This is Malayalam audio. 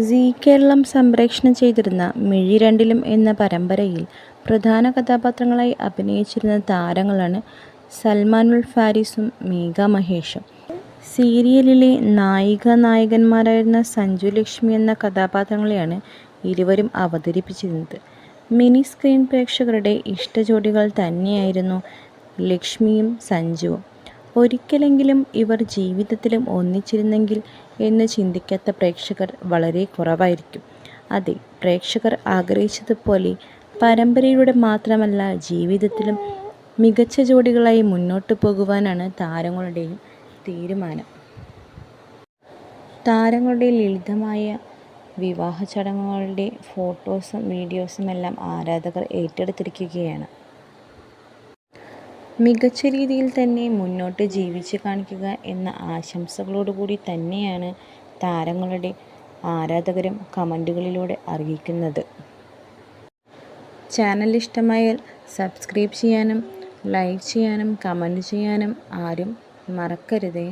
സീ കേരളം സംപ്രേഷണം ചെയ്തിരുന്ന മിഴി രണ്ടിലും എന്ന പരമ്പരയിൽ പ്രധാന കഥാപാത്രങ്ങളായി അഭിനയിച്ചിരുന്ന താരങ്ങളാണ് സൽമാനുൽ ഫാരിസും മേഘ മഹേഷും. സീരിയലിലെ നായിക നായകന്മാരായിരുന്ന സഞ്ജു ലക്ഷ്മി എന്ന കഥാപാത്രങ്ങളെയാണ് ഇരുവരും അവതരിപ്പിച്ചിരുന്നത്. മിനി സ്ക്രീൻ പ്രേക്ഷകരുടെ ഇഷ്ടജോഡികൾ തന്നെയായിരുന്നു ലക്ഷ്മിയും സഞ്ജുവും. ഒരിക്കലെങ്കിലും ഇവർ ജീവിതത്തിലും ഒന്നിച്ചിരുന്നെങ്കിൽ എന്ന് ചിന്തിക്കാത്ത പ്രേക്ഷകർ വളരെ കുറവായിരിക്കും. അതെ, പ്രേക്ഷകർ ആഗ്രഹിച്ചതുപോലെ പരമ്പരയിലൂടെ മാത്രമല്ല ജീവിതത്തിലും മികച്ച ജോഡികളായി മുന്നോട്ട് പോകുവാനാണ് താരങ്ങളുടെയും തീരുമാനം. താരങ്ങളുടെ ലളിതമായ വിവാഹ ചടങ്ങുകളുടെ ഫോട്ടോസും വീഡിയോസും എല്ലാം ആരാധകർ ഏറ്റെടുത്തിരിക്കുകയാണ്. മികച്ച രീതിയിൽ തന്നെ മുന്നോട്ട് ജീവിച്ച് കാണിക്കുക എന്ന ആശംസകളോടുകൂടി തന്നെയാണ് താരങ്ങളുടെ ആരാധകരും കമന്റുകളിലൂടെ അറിയിക്കുന്നത്. ചാനൽ ഇഷ്ടമായാൽ സബ്സ്ക്രൈബ് ചെയ്യാനും ലൈക്ക് ചെയ്യാനും കമന്റ് ചെയ്യാനും ആരും മറക്കരുതേ.